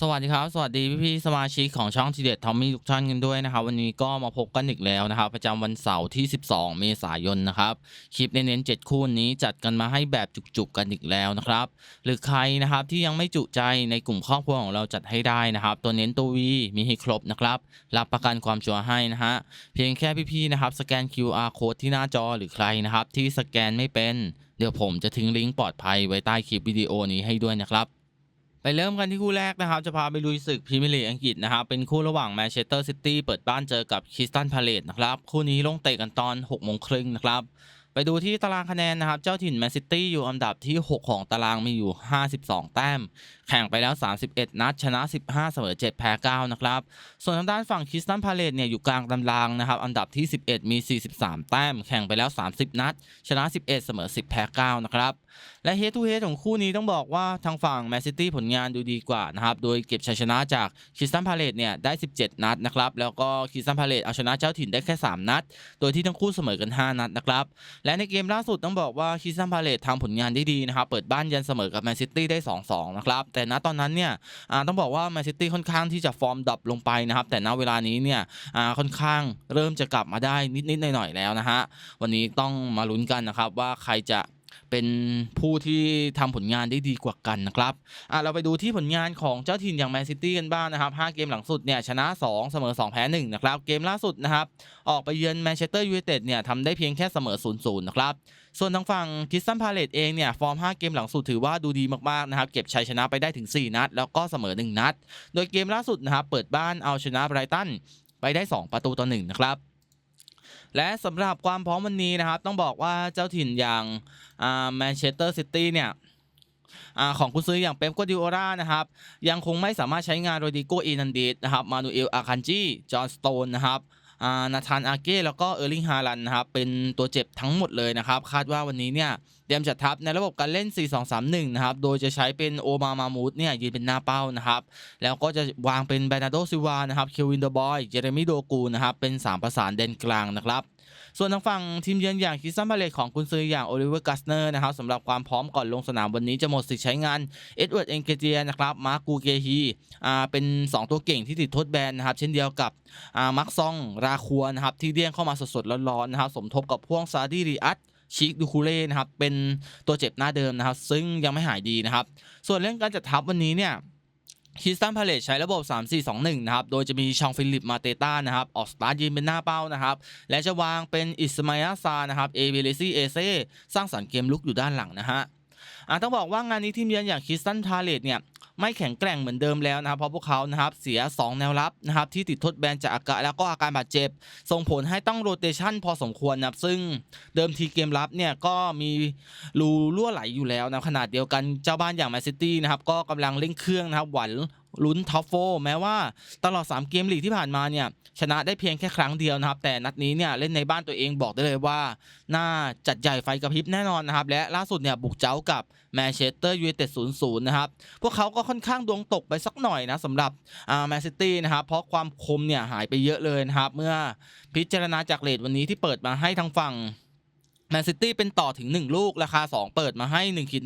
สวัสดีครับ สวัสดีพี่ๆสมาชิกของช่องทีเด็ดทอมมี่ทุกท่านกันด้วยนะครับ วันนี้ก็มาพบกันอีกแล้วนะครับ ประจำวันเสาร์ที่ 12 เมษายนนะครับ คลิปเน้นๆ7คู่นี้จัดกันมาให้แบบจุกๆกันอีกแล้วนะครับ หรือใครนะครับที่ยังไม่จุใจในกลุ่มครอบครัวของเราจัดให้ได้นะครับ ตัวเน้นตัววีมีให้ครบนะครับ รับประกันความชัวร์ให้นะฮะเพียงแค่พี่ๆนะครับสแกน QR code ที่หน้าจอหรือใครนะครับที่สแกนไม่เป็นเดี๋ยวผมจะทิ้งลิงก์ปลอดภัยไว้ใต้คลิปวิดีโอนี้ให้ด้วยนะครับ ไปเริ่มกันที่คู่แรกนะครับ จะพาไปลุยศึกพรีเมียร์ลีกอังกฤษนะครับ เป็นคู่ระหว่างแมนเชสเตอร์ซิตี้เปิดบ้านเจอกับคริสตันพาเลตนะครับ คู่นี้ลงเตะกันตอน6โมงครึ่งนะครับ ไปดูที่ตารางคะแนนนะครับ เจ้าถิ่นแมนซิตี้อยู่อันดับที่ 6 ของตารางมีอยู่ 52 แต้ม แข่งไปแล้ว 31 นัดชนะ 15 เสมอ 7 แพ้ 9 นะครับ ส่วนทางด้านฝั่งคิสตันพาเลตเนี่ยอยู่กลางตารางนะครับ อันดับที่ 11 มี 43 แต้ม แข่งไปแล้ว 30 นัด ชนะ 11 เสมอ 10 แพ้ 9 นะครับ และเฮ d ทูเฮ d ของคู่นี้ต้องบอกว่าทางฝั่งแมนซิตี้ผลงานดูดีกว่านะครับ โดยเก็บชัยชนะจากคิสตันพาเลตเนี่ยได้ 17 นัดนะครับ แล้วก็คิสตันพาเลตเอาชนะเจ้าถิ่นได้แค่ 3 นัด โดยที่ทั้งคู่เสมอกัน 5 นัดนะครับ และในเกมล่าสุดต้องบอกว่าคิสตันพาเลตทำผลงานได้ดีนะครับ เปิดบ้านยันเสมอกับแมนซิตี้ได้ 2-2 นะครับแต่ณตอนนั้นเนี่ยต้องบอกว่าแมนซิตี้ค่อนข้างที่จะฟอร์มดับลงไปนะครับแต่ณเวลานี้เนี่ยค่อนข้างเริ่มจะกลับมาได้นิดๆหน่อยๆแล้วนะฮะวันนี้ต้องมาลุ้นกันนะครับว่าใครจะ เป็นผู้ที่ทำผลงานได้ดีกว่ากันนะครับอะเราไปดูที่ผลงานของเจ้าถิ่นอย่างแมนซิตี้กันบ้างนะครับ5เกมหลังสุดเนี่ยชนะ 2 เสมอ 2 แพ้1นะครับเกมล่าสุดนะครับออกไปเยือนแมนเชสเตอร์ยูไนเต็ดเนี่ยทำได้เพียงแค่เสมอ 0-0 นะครับส่วนทางฝั่งคิสตันพาเลตเองเนี่ยฟอร์ม 5 เกมหลังสุดถือว่าดูดีมากๆนะครับเก็บชัยชนะไปได้ถึง 4 นัด แล้วก็เสมอ 1 นัด โดยเกมล่าสุดนะครับเปิดบ้านเอาชนะไบรตันไปได้ 2 ประตูต่อ1นะครับ และสำหรับความพร้อมวันนี้นะครับ ต้องบอกว่าเจ้าถิ่นอย่างแมนเชสเตอร์ซิตี้เนี่ยอของคุณซื้ออย่างเป๊ปกัวดิโอรานะครับ ยังคงไม่สามารถใช้งานโรดิโกอีนันเดสนะครับ มานูเอลอาคันจีจอห์นสโตนนะครับ นาธานอาเก้แล้วก็เออร์ลิงฮาลันนะครับเป็นตัวเจ็บทั้งหมดเลยนะครับ คาดว่าวันนี้เนี่ยเตรียมจัดทัพในระบบการเล่น 4-2-3-1 นะครับ โดยจะใช้เป็นโอมามามูดเนี่ยยืนเป็นหน้าเป้านะครับ แล้วก็จะวางเป็นแบรนาโดซิวานะครับ เควินเดอร์บอย เจเรมิโดกูนะครับ เป็น 3 ประสานเด่นกลางนะครับ ส่วนทางฝั่งทีมเยือนอย่างคิซันพาเลตของกุนซืออย่างโอลิเวอร์กัสเนอร์นะครับสำหรับความพร้อมก่อนลงสนามวันนี้จะหมดสิทธิ์ใช้งานเอ็ดเวิร์ดเอนเกเจียนะครับมาร์กูเกฮีอ่าเป็น 2 ตัวเก่งที่ติดทดแบนนะครับเช่นเดียวกับอ่ามักซองราคัวนะครับที่เดี่ยงเข้ามาสดๆร้อนๆนะครับสมทบกับพ่วกซาดีริอัตชิคดูคูเล่นะครับเป็นตัวเจ็บหน้าเดิมนะครับ ซึ่งยังไม่หายดีนะครับ ส่วนเรื่องการจัดทัพวันนี้เนี่ย คิสตันพาเลตใช้ระบบ 3-4-2-1 นะครับ โดยจะมีชองฟิลิปมาเตต้านะครับ ออกสตาร์ทยืนเป็นหน้าเป้านะครับ และจะวางเป็นอิสมาอาซานะครับ เอเบเลซี่เอเซสร้างสรรค์เกมลุกอยู่ด้านหลังนะฮะอะต้องบอกว่างานนี้ทีมเยือนอย่างคิสตันพาเลตเนี่ย ไม่แข็งแกร่งเหมือนเดิมแล้วนะครับเพราะพวกเขานะครับเสีย 2 แนวรับนะครับที่ติดทดแบนจากอากาศแล้วก็อาการบาดเจ็บ ส่งผลให้ต้องโรเตชันพอสมควรนะครับซึ่งเดิมทีเกมรับเนี่ยก็มีรูรั่วไหลอยู่แล้วนะขนาดเดียวกันเจ้าบ้านอย่างแมนซิตี้นะครับก็กำลังเร่งเครื่องนะครับหวัง ลุ้นท็อปโฟแม้ว่าตลอด 3 เกมลีกที่ผ่านมาเนี่ยชนะได้เพียงแค่ครั้งเดียวนะครับ แต่นัดนี้เนี่ยเล่นในบ้านตัวเองบอกได้เลยว่า น่าจัดใหญ่ไฟกระพริบแน่นอนนะครับ และล่าสุดเนี่ยบุกเจ้ากับแมนเชสเตอร์ยูไนเต็ด0-0 นะครับ พวกเขาก็ค่อนข้างดวงตกไปสักหน่อยนะสำหรับอ่าแมนซิตี้นะครับ เพราะความคมเนี่ยหายไปเยอะเลยนะครับ เมื่อพิจารณาจากเลทวันนี้ที่เปิดมาให้ทางฝั่ง แมนซิตี้เป็นต่อถึง 1 ลูก ราคา 2 เปิดมาให้1ขีด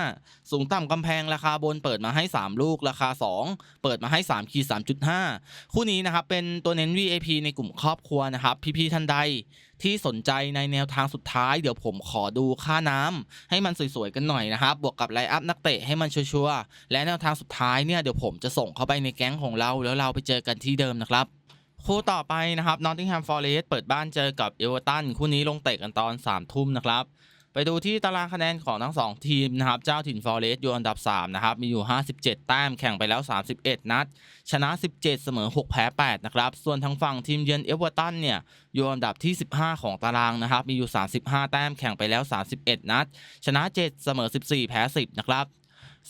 1.5 สูงต่ำกำแพงราคาบนเปิดมาให้ 3 ลูก ราคา 2 เปิดมาให้3ขีด3.5 คู่นี้นะครับ เป็นตัวเน้น VIP ในกลุ่มครอบครัวนะครับ พี่ ๆ ท่านใดที่สนใจในแนวทางสุดท้าย เดี๋ยวผมขอดูค่าน้ำให้มันสวยๆกันหน่อยนะครับ บวกกับไลน์อัพนักเตะให้มันชัวร์ๆและแนวทางสุดท้ายเนี่ยเดี๋ยวผมจะส่งเข้าไปในแก๊งของเรา แล้วเราไปเจอกันที่เดิมนะครับ คู่ต่อไปนะครับ Nottingham Forest เปิดบ้านเจอกับเอเวอร์ตันคู่นี้ลงเตะกันตอน3ทุ่มนะครับไปดูที่ตารางคะแนนของทั้ง 2 ทีมนะครับ เจ้าถิ่น Forest อยู่อันดับ 3 นะครับ มีอยู่ 57 แต้มแข่งไปแล้ว 31 นัด ชนะ 17 เสมอ 6 แพ้ 8 นะครับ ส่วนทางฝั่งทีมเยือนเอเวอร์ตันเนี่ยอยู่อันดับที่ 15 ของตารางนะครับ มีอยู่ 35 แต้มแข่งไปแล้ว 31 นัด ชนะ 7 เสมอ 14 แพ้ 10 นะครับ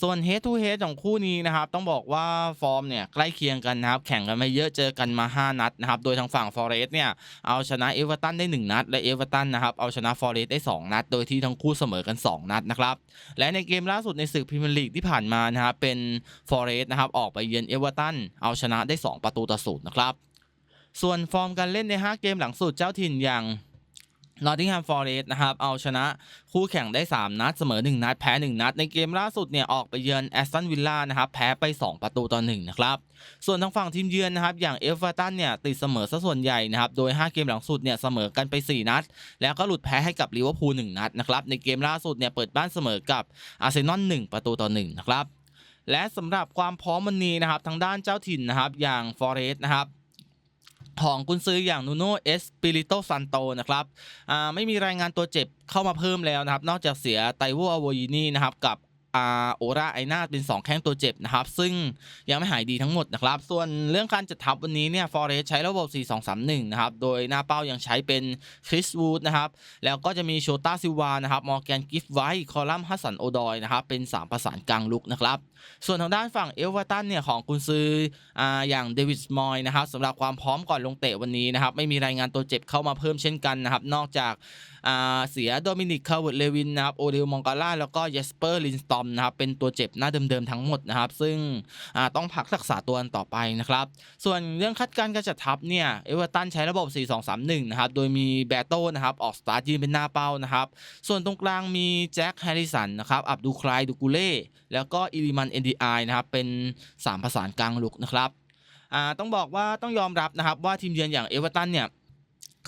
ส่วน head to head ของคู่นี้นะครับต้องบอกว่าฟอร์มเนี่ยใกล้เคียงกันนะครับแข่งกันมาเยอะเจอกันมา 5 นัดนะครับโดยทางฝั่ง Forest เนี่ยเอาชนะเอเวอร์ตันได้ 1 นัด และเอเวอร์ตันนะครับเอาชนะ Forest ได้ 2 นัด โดยที่ทั้งคู่เสมอกัน 2 นัดนะครับและในเกมล่าสุดในศึกพรีเมียร์ลีกที่ผ่านมานะครับเป็น Forest นะครับออกไปเยือนเอเวอร์ตันเอาชนะได้ 2 ประตูต่อศูนย์นะครับส่วนฟอร์มการเล่นใน 5 เกมหลังสุดเจ้าถิ่นอย่าง นอตติงแฮมฟอร์เรสต์นะครับเอาชนะคู่แข่งได้ 3 นัด เสมอ 1 นัด แพ้ 1 นัด ในเกมล่าสุดเนี่ยออกไปเยือนแอสตันวิลล่านะครับแพ้ไป 2 ประตูต่อ1นะครับส่วนทางฝั่งทีมเยือนนะครับอย่างเอฟเวอร์ตันเนี่ยติดเสมอซะส่วนใหญ่นะครับโดย 5 เกมหลังสุดเนี่ยเสมอกันไป 4 นัด แล้วก็หลุดแพ้ให้กับลิเวอร์พูล1นัดนะครับในเกมล่าสุดเนี่ยเปิดบ้านเสมอกับอาร์เซนอล1ประตูต่อ1นะครับและสำหรับความพร้อมวันนี้นะครับทางด้านเจ้าถิ่นนะครับอย่างฟอร์เรสต์นะครับ ของกุนซืออย่างนูโนเอสปิริโตซันโตนะครับไม่มีรายงานตัวเจ็บเข้ามาเพิ่มแล้วนะครับ นอกจากเสียไตโวอโวยินีนะครับกับ อาโอราไอนาเป็น 2 แข้งตัวเจ็บนะครับ ซึ่งยังไม่หายดีทั้งหมดนะครับ ส่วนเรื่องการจัดทัพวันนี้เนี่ยฟอเรสใช้ระบบ 4-2-3-1 นะครับ โดยหน้าเป้ายังใช้เป็นคริสวูดนะครับ แล้วก็จะมีโชต้าซิวานะครับมอร์แกนกิฟไวท์คอลัมฮัสสันโอดอยนะครับ เป็น 3 ประสานกลางลุกนะครับ ส่วนทางด้านฝั่งเอลวอร์ตันเนี่ยของกุนซืออ่าอย่างเดวิดมอยนะครับสำหรับความพร้อมก่อนลงเตะวันนี้นะครับไม่มีรายงานตัวเจ็บเข้ามาเพิ่มเช่นกันนะครับนอกจาก เสียโดมินิกคาร์วดเลวินนะครับโอเดลมองกาล่าแล้วก็เยสเปอร์ลินสตอมนะครับเป็นตัวเจ็บหน้าเดิมๆทั้งหมดนะครับ ซึ่งต้องพักรักษาตัวต่อไปนะครับ ส่วนเรื่องคัดการการจัดทัพเนี่ยเอเวอร์ตันใช้ระบบ 4-2-3-1 นะครับ โดยมีแบตโต้นะครับออกสตาร์ทยืนเป็นหน้าเป้านะครับ ส่วนตรงกลางมีแจ็คแฮร์ริสันนะครับอับดูคลายดูกูเล่แล้วก็อิริมันเอ็นดีไอนะครับเป็น 3 ประสานกลางลุกนะครับต้องบอกว่าต้องยอมรับนะครับว่าทีมเยือนอย่างเอเวอร์ตันเนี่ย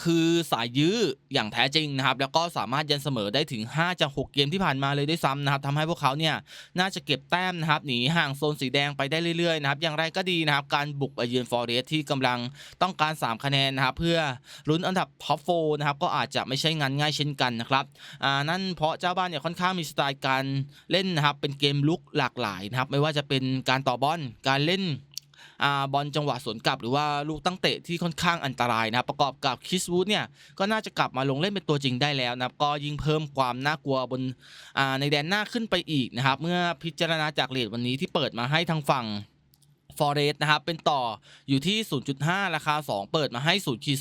คือสายยื้ออย่างแท้จริงนะครับแล้วก็สามารถยันเสมอได้ถึง5จาก6เกมที่ผ่านมาเลยด้วยซ้ำนะครับทำให้พวกเขาเนี่ยน่าจะเก็บแต้มนะครับหนีห่างโซนสีแดงไปได้เรื่อยๆนะครับอย่างไรก็ดีนะครับการบุกไปเยือนฟอร์เรสที่กำลังต้องการ 3 คะแนนนะครับเพื่อลุ้นอันดับท็อปโฟนะครับก็อาจจะไม่ใช่งานง่ายเช่นกันนะครับอ่านั่นเพราะเจ้าบ้านเนี่ยค่อนข้างมีสไตล์การเล่นนะครับเป็นเกมลุกหลากหลายนะครับไม่ว่าจะเป็นการต่อบอลการเล่น บอลจังหวะสวนกลับหรือว่าลูกตั้งเตะที่ค่อนข้างอันตรายนะครับประกอบกับคิสวูดเนี่ยก็น่าจะกลับมาลงเล่นเป็นตัวจริงได้แล้วนะก็ยิ่งเพิ่มความน่ากลัวบนในแดนหน้าขึ้นไปอีกนะครับเมื่อพิจารณาจากเลทวันนี้ที่เปิดมาให้ทางฝั่งฟอเรสนะครับเป็นต่ออยู่ที่ 0.5 ราคา 2 เปิดมาให้0ขีด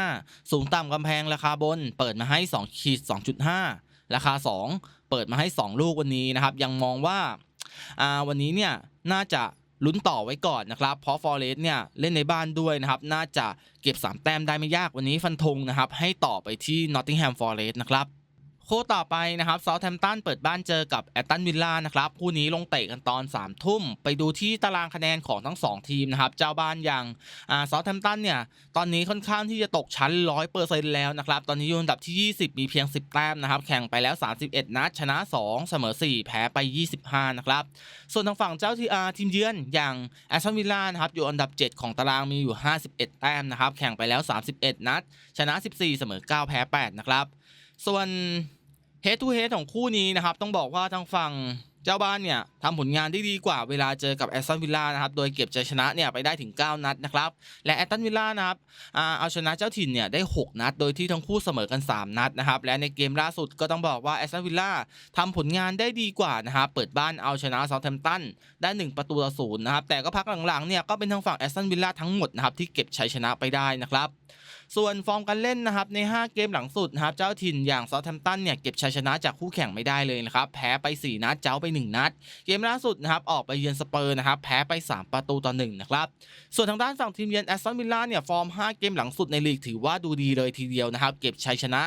0.5 สูงต่ำกำแพงราคาบน เปิดมาให้2ขีด2.5 ราคา 2 เปิดมาให้ 2 ลูกวันนี้นะครับ ยังมองว่าวันนี้เนี่ยน่าจะ ลุ้นต่อไว้ก่อนนะครับ เพราะฟอร์เรสเนี่ยเล่นในบ้านด้วยนะครับ น่าจะเก็บ 3 แต้มได้ไม่ยากวันนี้ฟันธงนะครับ ให้ต่อไปที่นอตติงแฮมฟอร์เรสนะครับ คู่ต่อไปนะครับเซาท์แฮมป์ตันเปิดบ้านเจอกับแอตตันวิลล่านะครับคู่นี้ลงเตะกันตอน3ามทุ่ม ไปดูที่ตารางคะแนนของทั้ง 2 ทีมนะครับ เจ้าบ้านอย่างเซาท์แฮมป์ตันเนี่ย ตอนนี้ค่อนข้างที่จะตกชั้น 100%แล้วนะครับ ตอนนี้อยู่อันดับที่ 20 มีเพียง 10 แต้มนะครับ แข่งไปแล้ว 31 นัด ชนะ 2 เสมอ 4 แพ้ไป 25 นะครับ ส่วนทางฝั่งเจ้าทีอาทีมเยือนอย่างแอสตันวิลล่านะครับอยู่อันดับ 7 ของตารางมีอยู่ 51 แต้มนะครับแข่งไปแล้ว 31 นัด ชนะ 14 เสมอ 9 แพ้ 8 นะครับส่วน Head to Head ของคู่นี้นะครับต้องบอกว่าทางฝั่งเจ้าบ้านเนี่ยทำผลงานได้ดีกว่าเวลาเจอกับแอสตันวิลล่านะครับโดยเก็บชัยชนะเนี่ยไปได้ถึง 9 นัดนะครับและแอสตันวิลล่านะครับเอาชนะเจ้าถิ่นเนี่ยได้ 6 นัด โดยที่ทั้งคู่เสมอกัน 3 นัดนะครับและในเกมล่าสุดก็ต้องบอกว่าแอสตันวิลล่าทำผลงานได้ดีกว่านะครับเปิดบ้านเอาชนะเซาท์แฮมป์ตันได้ 1 ประตูต่อศูนย์นะครับแต่ก็พักหลังๆเนี่ยก็เป็นทางฝั่งแอสตันวิลล่าทั้งหมดนะครับที่เก็บชัยชนะไปได้นะครับ ส่วนฟอร์มการเล่นนะครับใน 5 เกมหลังสุดนะครับเจ้าถิ่นอย่างเซาท์แฮมป์ตันเนี่ยเก็บชัยชนะจากคู่แข่งไม่ได้เลยนะครับแพ้ไป 4 นัดเจ้าไป 1 นัด เกมล่าสุดนะครับออกไปเยือนสเปอร์นะครับแพ้ไป 3 ประตูต่อ1นะครับส่วนทางด้านฝั่งทีมเยือนแอสตันวิลล่าเนี่ยฟอร์ม 5 เกมหลังสุดในลีกถือว่าดูดีเลยทีเดียวนะครับเก็บชัยชนะ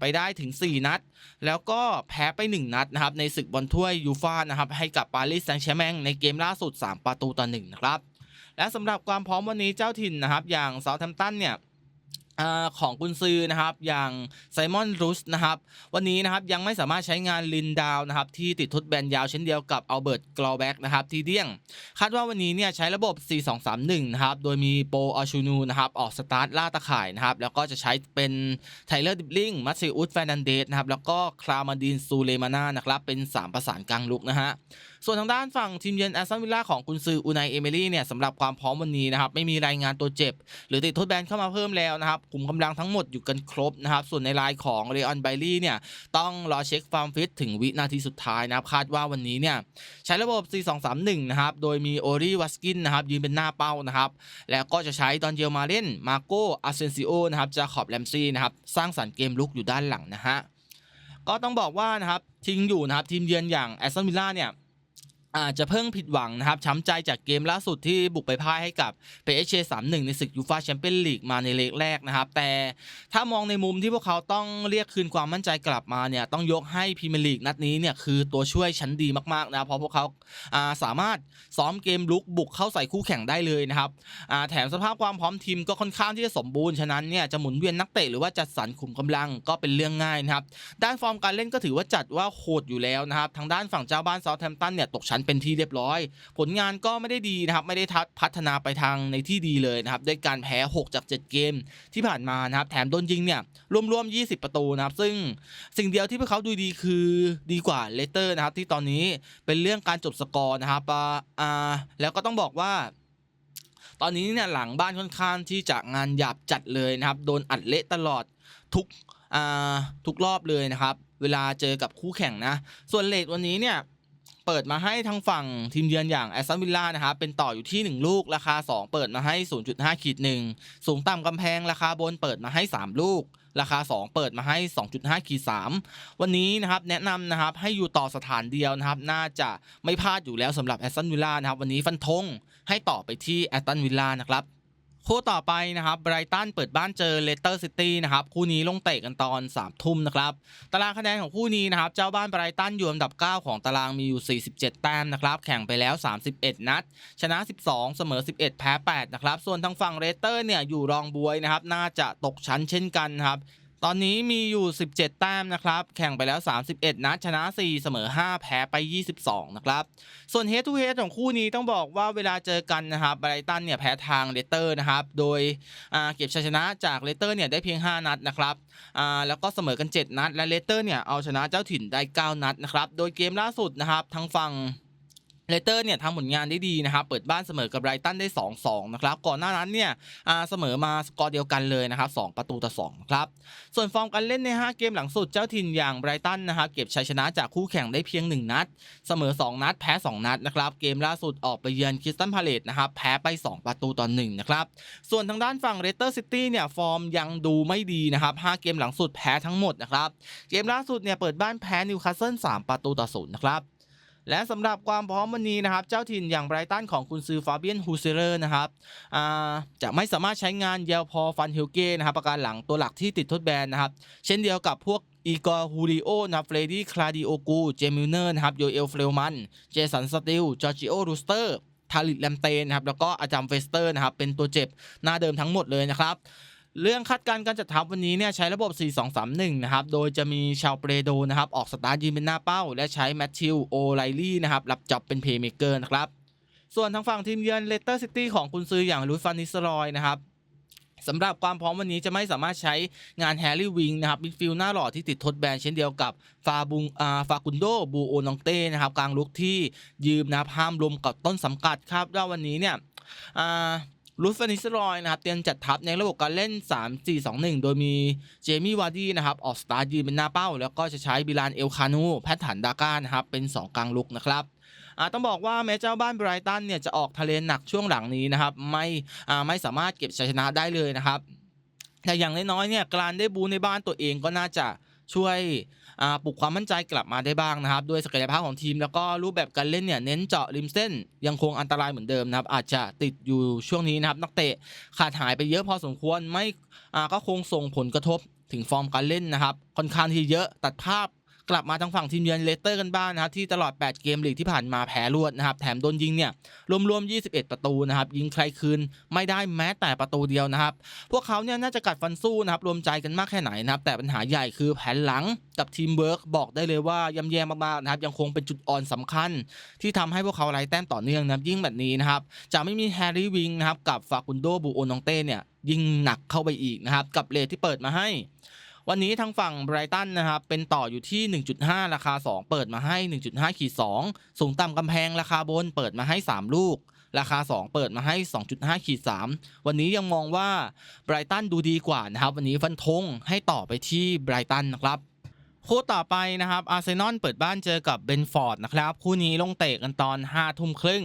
ไปได้ถึง 4 นัด แล้วก็แพ้ไป 1 นัดนะครับในศึกบอลถ้วยยูฟ่านะครับให้กับปารีสแซงต์แชร์แมงในเกมล่าสุด 3 ประตูต่อ1นะครับ และสำหรับความพร้อมวันนี้เจ้าถิ่นนะครับ อย่างเซาท์แฮมตันเนี่ยอของกุนซือนะครับอย่างไซมอนรูสนะครับวันนี้นะครับยังไม่สามารถใช้งานลินดาวนะครับที่ติดทดแบนยาวเช่นเดียวกับอัลเบิร์ตกรอแบ็กนะครับที่เดี้ยง คาดว่าวันนี้เนี่ยใช้ระบบ 4-2-3-1 นะครับโดยมีโปอาชูนูนะครับออกสตาร์ทล่าตะข่ายนะครับแล้วก็จะใช้เป็นไทเลอร์ดิบลิงมัตซิอุสแฟนันเดสนะครับแล้วก็คลามาดินซูเลมาน่านะครับเป็น 3 ประสานกลางลุกนะฮะส่วนทางด้านฝั่งทีมเยือนแอสตันวิลล่าของกุนซืออูนายเอเมลี่เนี่ยสำหรับความพร้อมวันนี้นะครับไม่มีรายงานตัวเจ็บ หรือติดทดแบนเข้ามาเพิ่มแล้วนะครับกลุ่มกำลังทั้งหมดอยู่กันครบนะครับส่วนในรายของเรออนไบลี่เนี่ยต้องรอเช็คฟาร์มฟิตถึงวินาทีสุดท้ายนะครับคาดว่าวันนี้เนี่ยใช้ระบบ 4-2-3-1 นะครับโดยมีโอรีวัสกินนะครับยืนเป็นหน้าเป้านะครับแล้วก็จะใช้ดอนเจลมาเล่นมาโกอาเซนซิโอนะครับจาขอบแลมซี่นะครับสร้างสรรค์เกมลุกอยู่ด้านหลังนะฮะก็ต้องบอกว่านะครับทิ้งอยู่นะครับทีมเยือนอย่างแอสตันวิลล่าเนี่ย อาจจะเพิ่งผิดหวังนะครับ ช้ำใจจากเกมล่าสุดที่บุกไปพ่ายให้กับ PSG 3-1 ในศึกยูฟาแชมเปี้ยนลีกมาในเลกแรกนะครับ แต่ถ้ามองในมุมที่พวกเขาต้องเรียกคืนความมั่นใจกลับมาเนี่ย ต้องยกให้พรีเมียร์ลีกนัดนี้เนี่ย คือตัวช่วยชั้นดีมากๆนะ เพราะพวกเขาาสามารถซ้อมเกมลุกบุกเข้าใส่คู่แข่งได้เลยนะครับแถมสภาพความพร้อมทีมก็ค่อนข้างที่จะสมบูรณ์ฉะนั้นเนี่ยจะหมุนเวียนนักเตะหรือว่าจัดสรรขุมกำลังก็เป็นเรื่องง่ายนะครับด้านฟอร์มการเล่นก็ถือว่าจัดว่าโหดอยู่แล้วนะครับทางด้านฝั่งเจ้าบ้านเซาท์แฮมป์ตันเนี่ยตกชั้นเป็นที่เรียบร้อย ผลงานก็ไม่ได้ดีนะครับไม่ได้ทัดพัฒนาไปทางในที่ดีเลยนะครับด้วยการแพ้ 6 จาก 7 เกมที่ผ่านมานะครับแถมโดนยิงเนี่ยรวมๆ 20 ประตูนะครับ ซึ่งสิ่งเดียวที่พวกเขาดูดีคือดีกว่าเลสเตอร์นะครับที่ตอนนี้เป็นเรื่องการจบสกอร์นะครับอ่าอ่าแล้วก็ต้องบอกว่าตอนนี้เนี่ยหลังบ้านค่อนข้างที่จะงานหยาบจัดเลยนะครับ โดนอัดเละตลอดทุกอ่าทุกรอบเลยนะครับ เวลาเจอกับคู่แข่งนะ ส่วนเลทวันนี้เนี่ย เปิดมาให้ทางฝั่งทีมเยือนอย่างแอสตันวิลล่านะครับเป็นต่ออยู่ที่ 1 ลูกราคา 2 เปิดมาให้ 0.5ขีด1สูงต่ำกำแพงราคาบนเปิดมาให้ 3 ลูก ราคา 2 เปิดมาให้ 2.5ขีด3วันนี้นะครับแนะนำนะครับให้อยู่ต่อสถานเดียวนะครับน่าจะไม่พลาดอยู่แล้วสำหรับแอสตันวิลล่านะครับวันนี้ฟันธงให้ต่อไปที่แอสตันวิลล่านะครับ คู่ต่อไปนะครับไบรตันเปิดบ้านเจอเลสเตอร์ซิตี้นะครับคู่นี้ลงเตะกันตอน3ทุ่มนะครับตารางคะแนนของคู่นี้นะครับเจ้าบ้านไบรตันอยู่อันดับ 9 ของตารางมีอยู่ 47 แต้มนะครับแข่งไปแล้ว 31 นัด ชนะ 12 เสมอ 11 แพ้8นะครับส่วนทางฝั่งเลสเตอร์เนี่ยอยู่รองบวยนะครับน่าจะตกชั้นเช่นกันนะครับ ตอนนี้มีอยู่ 17 แต้มนะครับ แข่งไปแล้ว 31 นัดชนะ 4 เสมอ 5 แพ้ไป 22 นะครับ ส่วน head to head ของคู่นี้ต้องบอกว่าเวลาเจอกันนะครับไบรตันเนี่ยแพ้ทางเลสเตอร์นะครับ โดยเก็บชัยชนะจากเลสเตอร์เนี่ยได้เพียง 5 นัดนะครับแล้วก็เสมอกัน 7 นัด และเลสเตอร์เนี่ยเอาชนะเจ้าถิ่นได้ 9 นัดนะครับ โดยเกมล่าสุดนะครับทางฝั่ง เลเตอร์เนี่ยทำผลงานได้ดีนะครับ เปิดบ้านเสมอกับไรตันได้ 2-2 นะครับ ก่อนหน้านั้นเนี่ยเสมอมาสกอร์เดียวกันเลยนะครับ 2 ประตูต่อ 2 ครับ ส่วนฟอร์มการเล่นใน 5 เกมหลังสุดเจ้าถิ่นอย่างไรตันนะครับ เก็บชัยชนะจากคู่แข่งได้เพียง 1 นัด เสมอ 2 นัด แพ้ 2 นัดนะครับ เกมล่าสุดออกไปเยือนคริสตันพาเลตนะครับ แพ้ไป 2 ประตูต่อ 1 นะครับ ส่วนทางด้านฝั่งเรเตอร์ซิตี้เนี่ยฟอร์มยังดูไม่ดีนะครับ 5 เกมหลังสุดแพ้ทั้งหมดนะครับ เกมล่าสุดเนี่ยเปิดบ้านแพ้นิวคาสเซิล3ประตูต่อ0นะครับ และสำหรับความพร้อมวันนี้นะครับ เจ้าถิ่นอย่างไบรตันของคุณซือฟาเบียนฮูเซเรอร์นะครับจะไม่สามารถใช้งานเยลพอฟันเฮลเก้นะครับประการหลังตัวหลักที่ติดทดแบนนะครับ เช่นเดียวกับพวกอีกอร์ฮูริโอนะเฟรดี้คลาดิโอกู เจมิลเนอร์นะครับโยเอลเฟลมัน เจสันสติล จอร์จิโอรูสเตอร์ ทาริดแลมเตนนะครับ แล้วก็อาจัมเฟสเตอร์นะครับ เป็นตัวเจ็บหน้าเดิมทั้งหมดเลยนะครับ เรื่องคาดการณ์การจัดทัพวันนี้เนี่ยใช้ระบบ 4-2-3-1 นะครับ โดยจะมีชาวเปรโดนะครับออกสตาร์ทยืนเป็นหน้าเป้า และใช้แมทธิวโอไลลี่นะครับรับจ็อบเป็นเพย์เมเกอร์นะครับ ส่วนทางฝั่งทีมเยือนเลสเตอร์ซิตี้ของคุณซื้ออย่างลุยฟานิสรอยนะครับสำหรับความพร้อมวันนี้จะไม่สามารถใช้งานแฮร์รี่วิงนะครับมิดฟิลด์หน้าหล่อที่ติดทดแบนเช่นเดียวกับฟาบุงอาฟากุนโดบูโอนองเต้นะครับกลางลุกที่ยืมนะห้ามรวมกับต้นสังกัดครับว่าวันนี้เนี่ยอ่า ลูฟานิสรอยนะครับเตรียมจัดทัพในระบบการเล่น 3-4-2-1 โดยมีเจมี่วาร์ดี้นะครับออกสตาร์ทยืนเป็นหน้าเป้า แล้วก็จะใช้บิลานเอลคานูแพทถันดาก้านะครับเป็น 2 กลางลุกนะครับต้องบอกว่าแม้เจ้าบ้านไบรตันเนี่ยจะออกทะเลหนักช่วงหลังนี้นะครับไม่ไม่สามารถเก็บชัยชนะได้เลยนะครับแต่อย่างน้อยๆเนี่ยการได้บูในบ้านตัวเองก็น่าจะช่วย ปลุกความมั่นใจกลับมาได้บ้างนะครับด้วยศักยภาพของทีม แล้วก็รูปแบบการเล่นเนี่ยเน้นเจาะริมเส้น ยังคงอันตรายเหมือนเดิมนะครับอาจจะติดอยู่ช่วงนี้นะครับนักเตะขาดหายไปเยอะพอสมควรไม่อาก็คงส่งผลกระทบถึงฟอร์มการเล่นนะครับค่อนข้างที่เยอะตัดภาพ กลับมาทางฝั่งทีมเยือนเลสเตอร์กันบ้างนะครับที่ตลอด 8 เกมลีกที่ผ่านมาแพ้รวดนะครับแถมโดนยิงเนี่ยรวมๆ 21 ประตูนะครับยิงใครคืนไม่ได้แม้แต่ประตูเดียวนะครับพวกเขาเนี่ยน่าจะกัดฟันสู้นะครับรวมใจกันมากแค่ไหนนะครับแต่ปัญหาใหญ่คือแผนหลังกับทีมเวิร์กบอกได้เลยว่าย่ำแย่มากๆนะครับยังคงเป็นจุดอ่อนสำคัญ ที่ทำให้พวกเขาไร้แต้มต่อเนื่องนะครับยิ่งแบบนี้นะครับจะไม่มีแฮร์รี่วิงนะครับกับฟากุนโดบูโอนองเต้เนี่ยยิ่งหนักเข้าไปอีกนะครับกับเลทที่เปิดมาให้ วันนี้ทางฝั่งไบรตันนะครับเป็นต่ออยู่ที่ 1.5 ราคา 2 เปิดมาให้ 1.5ขีด2สูงต่ำกำแพงราคาบนเปิดมาให้ 3 ลูก ราคา 2 เปิดมาให้ 2.5ขีด3วันนี้ยังมองว่าไบรตันดูดีกว่านะครับวันนี้ฟันธงให้ต่อไปที่ไบรตันนะครับคู่ต่อไปนะครับอาร์เซนอลเปิดบ้านเจอกับเบนฟอร์ดนะครับคู่นี้ลงเตะกันตอน5ทุ่มครึ่ง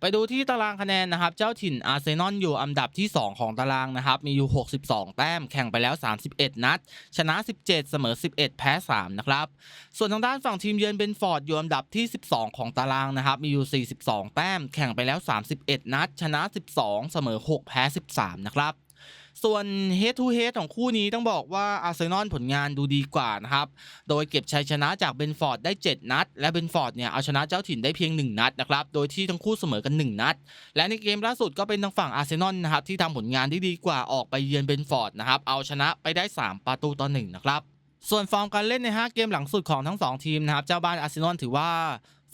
ไปดูที่ตารางคะแนนนะครับ เจ้าถิ่นอาร์เซนอลอยู่อันดับที่ 2 ของตารางนะครับ มีอยู่ 62 แต้ม แข่งไปแล้ว 31 นัด ชนะ 17 เสมอ 11 แพ้ 3 นะครับ ส่วนทางด้านฝั่งทีมเยือนเบนฟอร์ดอยู่อันดับที่ 12 ของตารางนะครับ มีอยู่ 42 แต้ม แข่งไปแล้ว 31 นัด ชนะ 12 เสมอ 6 แพ้ 13 นะครับ ส่วน Head to Head ของคู่นี้ต้องบอกว่าอาร์เซนอลผลงานดูดีกว่านะครับ โดยเก็บชัยชนะจากเบนฟอร์ดได้ 7 นัด และเบนฟอร์ดเนี่ยเอาชนะเจ้าถิ่นได้เพียง 1 นัดนะครับ โดยที่ทั้งคู่เสมอกัน 1 นัด และในเกมล่าสุดก็เป็นทางฝั่งอาร์เซนอลนะครับที่ทำผลงานที่ดีกว่าออกไปเยือนเบนฟอร์ดนะครับเอาชนะไปได้ 3 ประตูต่อ1นะครับส่วนฟอร์มการเล่นใน 5 เกมหลังสุดของทั้ง 2 ทีมนะครับ เจ้าบ้านอาร์เซนอลถือว่า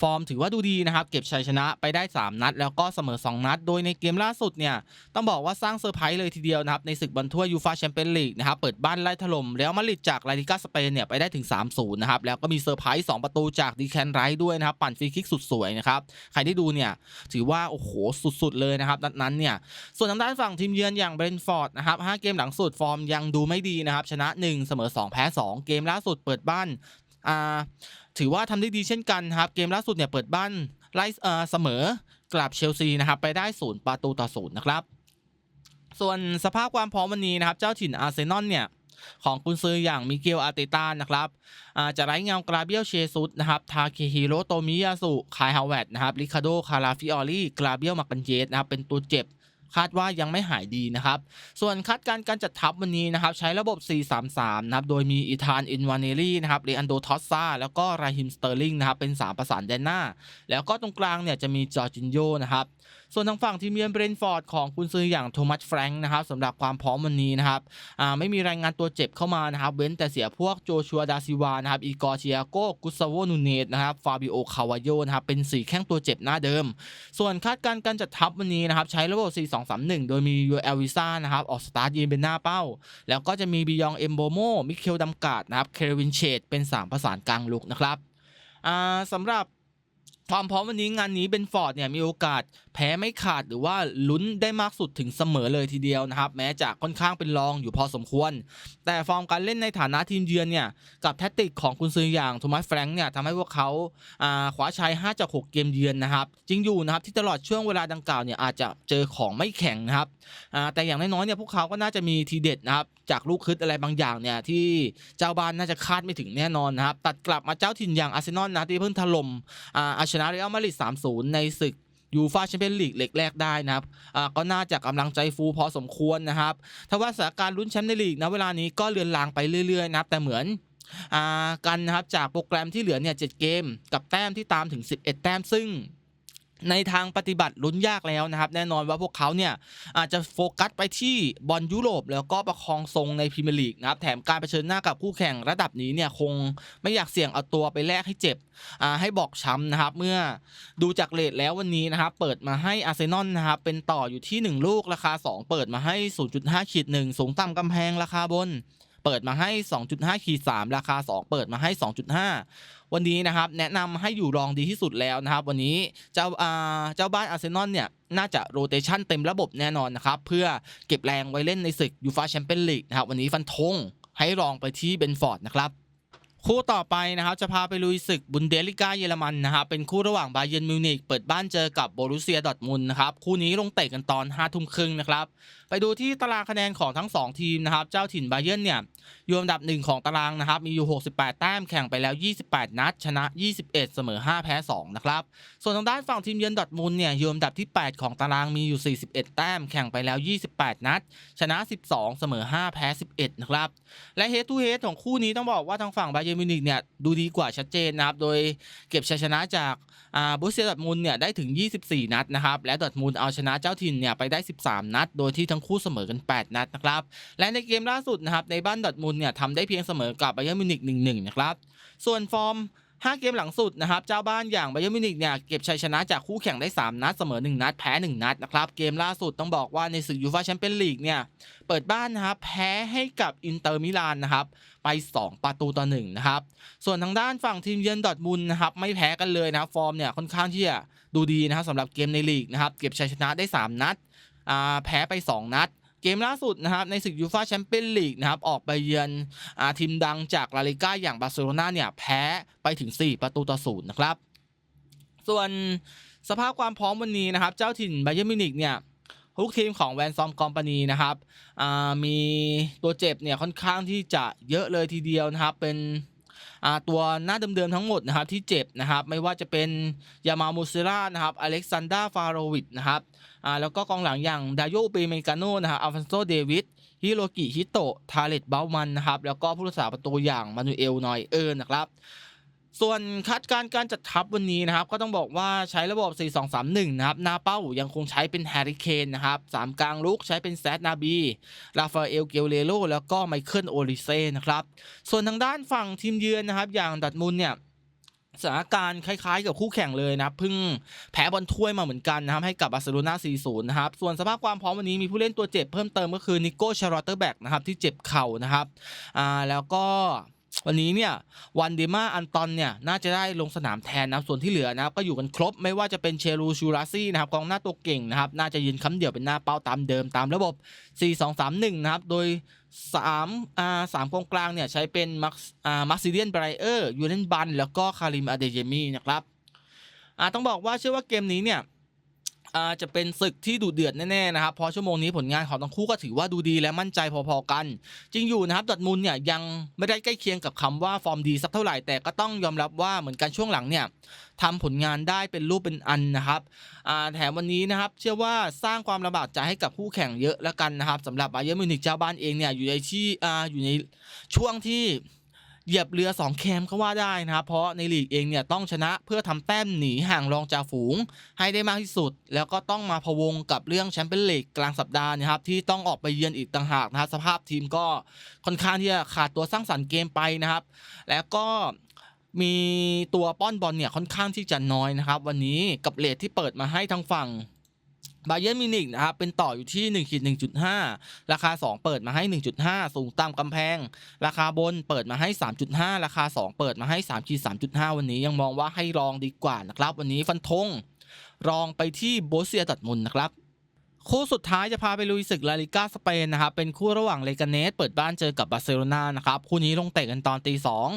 ฟอร์มถือว่าดูดีนะครับเก็บชัยชนะไปได้ 3 นัด แล้วก็เสมอ 2 นัด โดยในเกมล่าสุดเนี่ยต้องบอกว่าสร้างเซอร์ไพรส์เลยทีเดียวนะครับในศึกบอลถ้วยยูฟาแชมเปี้ยนลีกนะครับเปิดบ้านไล่ถล่มเรอัลมาริดจากลาลิกาสเปนเนี่ยไปได้ถึง 3-0 นะครับแล้วก็มีเซอร์ไพรส์2ประตูจากดีแคนไรด้วยนะครับปั่นฟรีคิกสุดสวยนะครับใครได้ดูเนี่ยถือว่าโอ้โหสุดๆเลยนะครับนัดนั้นเนี่ยส่วนทางด้านฝั่งทีมเยือนอย่างเบรนฟอร์ดนะครับ5เกมหลังสุดฟอร์มยังดูไม่ดีนะครับชนะ 1 เสมอ 2 แพ้ 2 เกมล่าสุดเปิดบ้านอ่า ถือว่าทำได้ดีเช่นกันครับ เกมล่าสุดเนี่ยเปิดบ้านไล่เสมอกลับเชลซีนะครับไปได้ศูนย์ประตูต่อศูนย์นะครับ ส่วนสภาพความพร้อมวันนี้นะครับ เจ้าถิ่นอาร์เซนอลเนี่ยของกุนซืออย่างมิเกลอาร์เตตานะครับจะไร้เงากราเบียลเชซุสนะครับ ทาเคฮิโรโตมิยาสุ คายฮาวเวตนะครับ ริคาโด คาราฟิออรี่ กราเบียลมากันเยสนะครับ เป็นตัวเจ็บ คาดว่ายังไม่หายดีนะครับ ส่วนคาดการการจัดทัพวันนี้นะครับใช้ระบบ 4-3-3 นะครับ โดยมีอีธานอินวานเนลี่นะครับเรอันโดทอสซาแล้วก็ราฮิมสเตอร์ลิงนะครับเป็น 3 ประสานแดนหน้า แล้วก็ตรงกลางเนี่ยจะมีจอร์จินโยนะครับ ส่วนทางฝั่งทีมเยือนเบรนฟอร์ดของกุนซืออย่างโทมัสแฟรงค์นะครับสำหรับความพร้อมวันนี้นะครับไม่มีรายงานตัวเจ็บเข้ามานะครับ เว้นแต่เสียพวกโจชัวดาซิวานะครับอีกอร์เชียโกกุสซาโวนูเนตนะครับฟาบิโอคาวาโยนะครับเป็นสีแข้งตัวเจ็บหน้าเดิม ส่วนคาดการณ์การจัดทัพวันนี้นะครับใช้ระบบ 4-2-3-1 โดยมียูเอลวิซ่านะครับออกสตาร์ทยืนเป็นหน้าเป้า แล้วก็จะมีบิยองเอมโบโมมิเคลดัมกาดนะครับเควินเชดเป็น 3 ประสานกลางลุกนะครับสำหรับ ความพร้อมวันนี้งานนี้เบนฟอร์ดเนี่ยมีโอกาสแพ้ไม่ขาดหรือว่าลุ้นได้มากสุดถึงเสมอเลยทีเดียวนะครับ แม้จะค่อนข้างเป็นรองอยู่พอสมควร แต่ฟอร์มการเล่นในฐานะทีมเยือนเนี่ยกับแทคติกของคุณซื้ออย่างโทมัสแฟรงค์เนี่ยทำให้พวกเขาอ่าคว้าชัย 5 จาก 6 เกมเยือนนะครับจริงอยู่นะครับที่ตลอดช่วงเวลาดังกล่าวเนี่ยอาจจะเจอของไม่แข็งนะครับอ่าแต่อย่างน้อยๆเนี่ยพวกเขาก็น่าจะมีทีเด็ดนะครับจากลูกคึดอะไรบางอย่างเนี่ยที่เจ้าบ้านน่าจะคาดไม่ถึงแน่นอนนะครับตัดกลับมาเจ้าถิ่นอย่างอาร์เซนอลนะที่เพิ่งถล่มอ่าอาชนะเรอัลมาดริด3-0 ในศึกยูฟาแชมเปี้ยนลีกเล็กแรกได้นะครับก็น่าจะกำลังใจฟูพอสมควรนะครับทว่าสถานการณ์ลุ้นแชมป์ในลีกนะเวลานี้ก็เลือนลางไปเรื่อยๆนะครับแต่เหมือนอกันนะครับจากโปรแกรมที่เหลือเนี่ยเเกม กับแต้มที่ตามถึง 11 แต้มซึ่ง ในทางปฏิบัติลุ้นยากแล้วนะครับ แน่นอนว่าพวกเขาเนี่ยอาจจะโฟกัสไปที่บอลยุโรป แล้วก็ประคองทรงในพรีเมียร์ลีกนะครับแถมการเผชิญหน้ากับคู่แข่งระดับนี้เนี่ยคงไม่อยากเสี่ยงเอาตัวไปแลกให้เจ็บให้บอกช้ำนะครับ เมื่อดูจากเลทแล้ววันนี้นะครับเปิดมาให้อาร์เซนอลนะครับเป็นต่ออยู่ที่ 1 ลูกราคา 2 เปิดมาให้ 0.5ขีด1สูงต่ำกำแพงราคาบน เปิดมาให้ 2.5ขีด3ราคา 2 เปิดมาให้ 2.5 วันนี้นะครับ แนะนำให้อยู่รองดีที่สุดแล้วนะครับ วันนี้เจ้าเจ้าบ้านอาร์เซนอลเนี่ยน่าจะโรเตชันเต็มระบบแน่นอนนะครับ เพื่อเก็บแรงไว้เล่นในศึกยูฟาแชมเปี้ยนลีกนะครับ วันนี้ฟันธงให้รองไปที่เบนฟอร์ดนะครับ คู่ต่อไปนะครับจะพาไปลุยศึกบุนเดลิก้าเยอรมันนะครับเป็นคู่ระหว่างบาเยิร์นมิวนิกเปิดบ้านเจอกับโบรุเซียดอทมุนนะครับคู่นี้ลงเตะกันตอน5ทุ่มครึ่งนะครับไปดูที่ตารางคะแนนของทั้ง 2 ทีมนะครับเจ้าถิ่นบาเยิร์นเนี่ยอยู่อันดับ1ของตารางนะครับมีอยู่ 68 แต้มแข่งไปแล้ว 28 นัด ชนะ 21 เสมอ 5 แพ้ 2 นะครับ ส่วนทางด้านฝั่งทีมเยือนดอร์ทมุนเนี่ยอยู่อันดับที่ 8 ของตารางมีอยู่ 41 แต้มแข่งไปแล้ว 28 นัด ชนะ 12 เสมอ 5 แพ้ 11 นะครับและเฮดทูเฮดของคู่นี้ต้องบอกว่าทางฝั่งบาเยยมิวนิกเนี่ยดูดีกว่าชัดเจนนะครับ โดยเก็บชัยชนะจากอ่าบุสเซียดอร์ทมุนด์เนี่ยได้ถึง 24 นัดนะครับ และดัตมูลเอาชนะเจ้าถิ่นเนี่ยไปได้ 13 นัด โดยที่ทั้งคู่เสมอกัน 8 นัดนะครับ และในเกมล่าสุดนะครับในบ้านดัตมูลเนี่ยทำได้เพียงเสมอกับบเยอร์นมิวนิก1-1 นะครับ ส่วนฟอร์ม 5 เกมหลังสุดนะครับเจ้าบ้านอย่างบเยอร์มิวนิกเนี่ยเก็บชัยชนะจากคู่แข่งได้ 3 นัดเสมอ 1 นัด แพ้ 1 นัดนะครับเกมล่าสุดต้องบอกว่าในศึกยูฟ่าแชมเปี้ยนลีกเนี่ยเปิดบ้านนะครับแพ้ให้กับอินเตอร์มิลานนะครับไป 2 ประตูต่อ1นะครับส่วนทางด้านฝั่งทีมเยือนดอทมุนนะครับไม่แพ้กันเลยนะฟอร์มเนี่ยค่อนข้างที่จะดูดีนะครับสำหรับเกมในลีกนะครับเก็บชัยชนะได้ 3 นัดแพ้ไป 2 นัด เกมล่าสุดนะครับในศึกยูฟาแชมเปี้ยนลีกนะครับออกไปเยือนอทีมดังจากลาลิก้าอย่างบาร์เซโลนาเนี่ยแพ้ไปถึง 4 ประตูต่อศูนย์นะครับ ส่วนสภาพความพร้อมวันนี้นะครับ เจ้าถิ่นไบเยอร์มิวนิกเนี่ยลูกทีมของแวนซอมกอมปานีนะครับมีตัวเจ็บเนี่ยค่อนข้างที่จะเยอะเลยทีเดียวนะครับเป็น ตัวหน้าเดิมๆทั้งหมดนะครับที่เจ็บนะครับไม่ว่าจะเป็นยามามูเซรานะครับอเล็กซานดราฟาโรวิชนะครับแล้วก็กองหลังอย่างดาโยเปเมกาโนนะครับอัลฟอนโซเดวิดฮิโรกิฮิโตะทาเลตเบลมันนะครับแล้วก็ผู้รักษาประตูอย่างมานูเอลนอยเออร์นะครับ ส่วนคาดการณ์การจัดทัพวันนี้นะครับ ก็ต้องบอกว่าใช้ระบบ 4-2-3-1 นะครับนาเป้ายังคงใช้เป็นแฮร์ริเคนนะครับสามกลางลุกใช้เป็นแซดนาบี ราฟาเอล เกลเลโรแล้วก็ไมเคิลโอลิเซ่นะครับ ส่วนทางด้านฝั่งทีมเยือนนะครับ อย่างดัตมุนเนี่ยสถานการณ์คล้ายๆกับคู่แข่งเลยนะครับเพิ่งแพ้บอลถ้วยมาเหมือนกันนะครับให้กับบาร์เซโลนา4-0 นะครับ ส่วนสภาพความพร้อมวันนี้มีผู้เล่นตัวเจ็บเพิ่มเติมก็คือนิโก้ชารอตเตอร์แบ็กนะครับที่เจ็บเข่านะครับอ่าแล้วก็ วันนี้เนี่ยวันเดมาอันตอนเนี่ยน่าจะได้ลงสนามแทนนะครับส่วนที่เหลือนะครับก็อยู่กันครบไม่ว่าจะเป็นเชลูชูราซี่นะครับกองหน้าตัวเก่งนะครับน่าจะยืนค้ำเดี่ยวเป็นหน้าเป้าตามเดิมตามระบบ 4-2-3-1 นะครับโดย3อ่าสามกองกลางเนี่ยใช้เป็นมักอ่ามักซิเดียนไบรเออร์ยูเลนบันแล้วก็คาริมอเดเยมีนะครับอ่าต้องบอกว่าเชื่อว่าเกมนี้เนี่ย จะเป็นศึกที่ดุเดือดแน่ๆนะครับเพราะชั่วโมงนี้ผลงานของทั้งคู่ก็ถือว่าดูดีและมั่นใจพอๆกัน จริงอยู่นะครับดอร์ทมุนด์เนี่ยยังไม่ได้ใกล้เคียงกับคำว่าฟอร์มดีสักเท่าไหร่แต่ก็ต้องยอมรับว่าเหมือนกันช่วงหลังเนี่ยทำผลงานได้เป็นรูปเป็นอันนะครับอ่าแถมวันนี้นะครับเชื่อว่าสร้างความลำบากใจให้กับคู่แข่งเยอะแล้วกันนะครับสำหรับบาเยิร์มิวนิกเจ้าบ้านเองเนี่ยอยู่ในที่อ่าอยู่ในช่วงที่ เหยียบเรือ 2 แคมก็ว่าได้นะครับเพราะในลีกเองเนี่ยต้องชนะเพื่อทำแต้มหนีห่างรองจ่าฝูง ให้ได้มากที่สุด แล้วก็ต้องมาพะวงกับเรื่องแชมเปี้ยนลีกกลางสัปดาห์นะครับที่ต้องออกไปเยือนอีกต่างหากนะครับสภาพทีมก็ค่อนข้างที่จะขาดตัวสร้างสรรค์เกมไปนะครับ แล้วก็มีตัวป้อนบอลเนี่ยค่อนข้างที่จะน้อยนะครับ วันนี้กับเลทที่เปิดมาให้ทางฝั่ง บาเยิร์มิวนิกนะครับเป็นต่ออยู่ที่1ขีด1.5ราคา 2 เปิดมาให้ 1.5 สูงตามกำแพง ราคาบนเปิดมาให้ 3.5 ราคา 2 เปิดมาให้3ขีด3.5 วันนี้ยังมองว่าให้รองดีกว่านะครับ วันนี้ฟันธงรองไปที่โบเซียตัดมุนนะครับคู่สุดท้ายจะพาไปลุยศึกลาลิก้าสเปนนะครับเป็นคู่ระหว่างเลกาเนสเปิดบ้านเจอกับบาร์เซโลนานะครับคู่นี้ลงเตะกันตอนตีสอง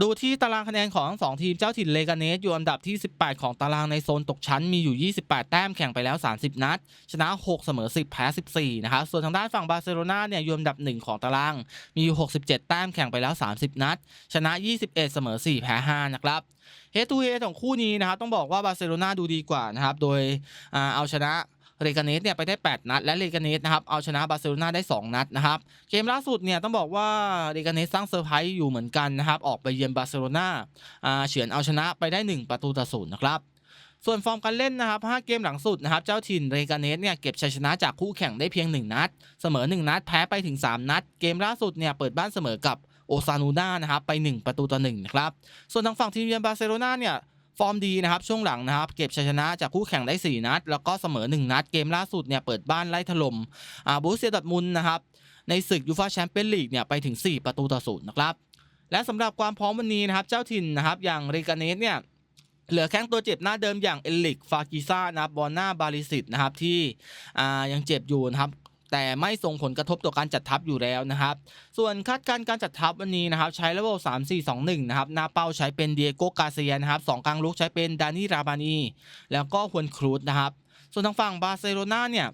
ดูที่ตารางคะแนนของทั้งสองทีมเจ้าถิ่นเลกาเนสอยู่อันดับที่ 18 ของตารางในโซนตกชั้นมีอยู่ 28 แต้มแข่งไปแล้ว 30 นัด ชนะ 6 เสมอ 10 แพ้ 14 นะครับส่วนทางด้านฝั่งบาร์เซโลนาเนี่ยอยู่อันดับ 1 ของตารางมีอยู่ 67 แต้มแข่งไปแล้ว 30 นัด ชนะ 21 เสมอ 4 แพ้ 5 นะครับเฮตูเฮของคู่นี้นะครับต้องบอกว่าบาร์เซโลนาดูดีกว่านะครับโดยอเอาชนะ เรกาเนสเนี่ยไปได้ 8 นัด และเรกาเนสนะครับเอาชนะบาร์เซโลนาได้ 2 นัดนะครับเกมล่าสุดเนี่ยต้องบอกว่าเรกาเนสสร้างเซอร์ไพรส์อยู่เหมือนกันนะครับออกไปเยือนบาร์เซโลนาเฉือนเอาชนะไปได้ 1 ประตูต่อศูนย์นะครับส่วนฟอร์มการเล่นนะครับ 5 เกมหลังสุดนะครับ เจ้าถิ่นเรกาเนสเนี่ยเก็บชัยชนะจากคู่แข่งได้เพียง 1 นัด เสมอ 1 นัด แพ้ไปถึง 3 นัด เกมล่าสุดเนี่ยเปิดบ้านเสมอกับโอซานูน่านะครับไป 1 ประตูต่อ1นะครับ ส่วนทางฝั่งทีมเยือนบาร์เซโลนาเนี่ย ฟอร์มดีนะครับช่วงหลังนะครับเก็บชัยชนะจากคู่แข่งได้ 4 นัด แล้วก็เสมอ 1 นัดเกมล่าสุดเนี่ยเปิดบ้านไล่ถล่มอ่าบูเซียดอร์ทมุนนะครับในศึกยูฟาแชมเปี้ยนลีกเนี่ยไปถึง 4 ประตูต่อศูนย์นะครับและสำหรับความพร้อมวันนี้นะครับเจ้าถิ่นนะครับอย่างเรกาเนสเนี่ยเหลือแข้งตัวเจ็บหน้าเดิมอย่างเอลิกฟากิซ่านะครับบอลนาบาลิสิตนะครับที่อ่ายังเจ็บอยู่นะครับ แต่ไม่ส่งผลกระทบต่อการจัดทัพอยู่แล้วนะครับ ส่วนคาดการณ์การจัดทัพวันนี้นะครับใช้ระบบ 3 4 2 1 นะครับหน้าเป้าใช้เป็นเดียโกกาเซียนะครับสองกลางลุกใช้เป็นดานิราบานีแล้วก็ฮวนครูดนะครับ ส่วนทางฝั่งบาร์เซโลนาเนี่ย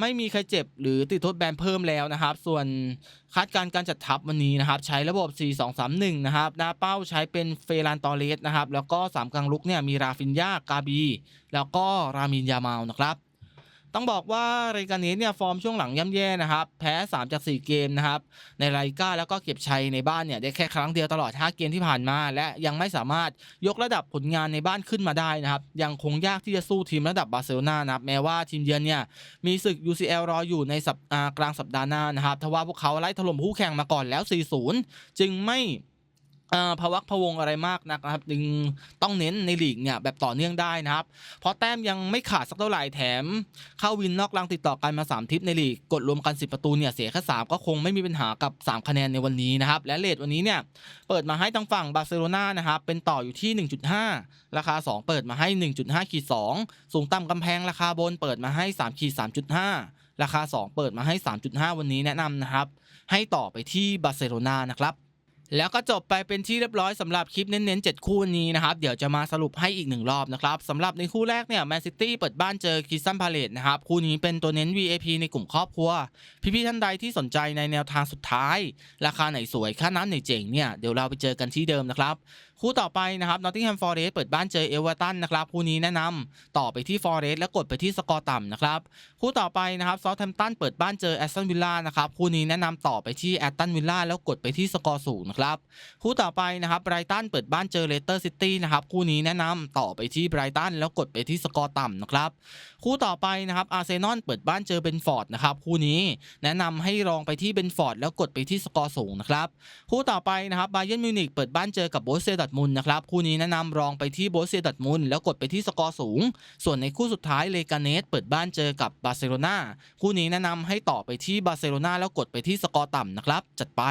ไม่มีใครเจ็บหรือติดทดแบนเพิ่มแล้วนะครับ ส่วนคาดการณ์การจัดทัพวันนี้นะครับ ใช้ระบบ 4 2 3 1 นะครับหน้าเป้าใช้เป็นเฟรานตอเรสนะครับ แล้วก็สามกลางลุกเนี่ยมีราฟินยากาบี แล้วก็รามินยามาลนะครับ ต้องบอกว่ารายการนี้เนี่ยฟอร์มช่วงหลังย่ำแย่นะครับแพ้ 3 จาก 4 เกมนะครับในรายการแล้วก็เก็บชัยในบ้านเนี่ยได้แค่ครั้งเดียวตลอด 5 เกมที่ผ่านมา และยังไม่สามารถยกระดับผลงานในบ้านขึ้นมาได้นะครับยังคงยากที่จะสู้ทีมระดับบาร์เซโลนานะครับแม้ว่าทีมเยือนเนี่ยมีศึก UCL รออยู่ในสัปกลางสัปดาห์หน้านะครับทว่าพวกเขาไล่ถล่มคู่แข่งมาก่อนแล้ว 4-0 จึงไม่ พะวักพวงอะไรมากนักนะครับจึงต้องเน้นในลีกเนี่ยแบบต่อเนื่องได้นะครับ เพราะแต้มยังไม่ขาดสักเท่าไหร่แถม เข้าวินนอกรังติดต่อกันมา 3 ทิปในลีกกดรวมกัน 10 ประตูเนี่ยเสียแค่3ก็คงไม่มีปัญหากับ 3 คะแนนในวันนี้นะครับ และเลทวันนี้เนี่ยเปิดมาให้ทางฝั่งบาร์เซโลนานะครับเป็นต่ออยู่ที่ 1.5 ราคา 2 เปิดมาให้ 1.5ขีด2สูงต่ำกำแพงราคาบนเปิดมาให้3ขีด3.5 ราคา 2 เปิดมาให้ 3.5 วันนี้แนะนำนะครับให้ต่อไปที่บาร์เซโลนานะครับ แล้วก็จบไปเป็นที่เรียบร้อยสำหรับคลิปเน้นๆ 7 คู่นี้นะครับ เดี๋ยวจะมาสรุปให้อีกหนึ่งรอบนะครับสำหรับในคู่แรกเนี่ยแมนซิตี้เปิดบ้านเจอคิสซันพาเลตนะครับ คู่นี้เป็นตัวเน้น VAP ในกลุ่มครอบครัว พี่ๆท่านใดที่สนใจในแนวทางสุดท้าย ราคาไหนสวยค่าน้ำไหนเจ๋งเนี่ยเดี๋ยวเราไปเจอกันที่เดิมนะครับคู่ต่อไปนะครับ Nottingham Forest เปิดบ้านเจอเอเวอร์ตันนะครับคู่นี้แนะนำต่อไปที่ Forest แล้วกดไปที่สกอร์ต่ำนะครับคู่ต่อไปนะครับซอ t แ a มตันเปิดบ้านเจอแอสตันวิลล่านะครับคู่นี้แนะนำต่อไปที่แอตตันวิลล่าแล้วกดไปที่สกอร์สูงนะครับคู่ต่อไปนะครับไบรตันเปิดบ้านเจอเลสเตอร์ซิตี้นะครับคู่นี้แนะนำต่อไปที่ไบรตันแล้วกดไปที่สกอร์ต่ำนะครับคู่ต่อไปนะครับอาร์เซนอลเปิดบ้านเจอเบนฟอร์ดนะครับคู่นี้แนะนำให้ลองไปที่เบนฟอร์ดแล้วกดไปที่สกอร์สูงนะครับคู่ต่อไปนะครับบาเยนมิวนิกเปิดบ้านเจอกับโบสเซดตมุนนะครับคู่นี้แนะนำรองไปที่โบสเซียดัตมุนแล้วกดไปที่สกอร์สูง ส่วนในคู่สุดท้ายเลกาเนสเปิดบ้านเจอกับบาร์เซโลนาคู่นี้แนะนำให้ต่อไปที่บาร์เซโลนาแล้วกดไปที่สกอร์ต่ำนะครับจัดไป